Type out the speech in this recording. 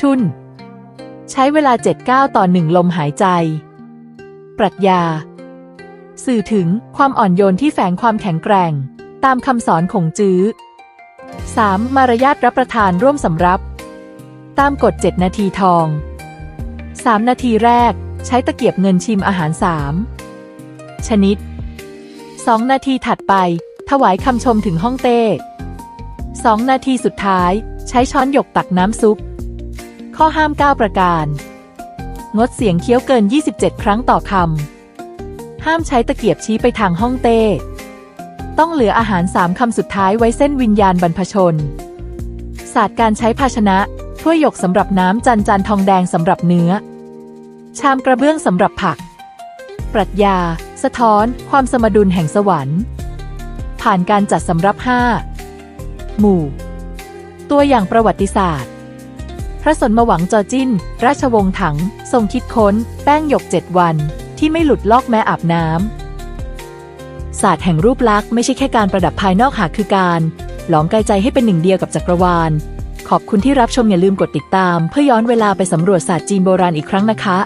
ชุน ใช้เวลาเจ็ดก้าต่อหนึ่งลมหายใจ ปรัชญา สื่อถึงความอ่อนโยนที่แฝงความแข็งแกร่ง ตามคำสอนของจื้อ 3. มารยาทรับประทานร่วมสำรับ ตามกฎ 7 นาทีทอง 3 นาทีแรก ใช้ตะเกียบเงินชิมอาหาร 3 ชนิด 2 นาทีถัดไป ถวายคำชมถึงห้องเต้ 2 นาทีสุดท้าย ใช้ช้อนหยกตักน้ำซุป ข้อห้าม 9 ประการ งดเสียงเคี้ยวเกิน 27 ครั้งต่อคำ ห้ามใช้ตะเกียบชี้ไปทางห้องเต้ ต้องเหลืออาหารสามคำสุดท้ายไว้เส้นวิญญาณบรรพชน ศาสตร์การใช้ภาชนะ ถ้วยหยกสำหรับน้ำจานจานทองแดงสำหรับเนื้อ ชามกระเบื้องสำหรับผัก ปรัชญา สะท้อน ความสมดุลแห่งสวรรค์ ผ่านการจัดสำรับห้าหมู่ ตัวอย่างประวัติศาสตร์ พระสนมหวังจอจิ้น ราชวงศ์ถัง ทรงคิดค้น แป้งหยกเจ็ดวัน ที่ไม่หลุดลอกแม้อาบน้ำศาสตร์แห่งรูปลักษณ์ไม่ใช่แค่การประดับภายนอกหากคือการหลอมกายใจให้เป็นหนึ่งเดียวกับจักรวาล ขอบคุณที่รับชมอย่าลืมกดติดตาม เพื่อย้อนเวลาไปสำรวจศาสตร์จีนโบราณอีกครั้งนะคะ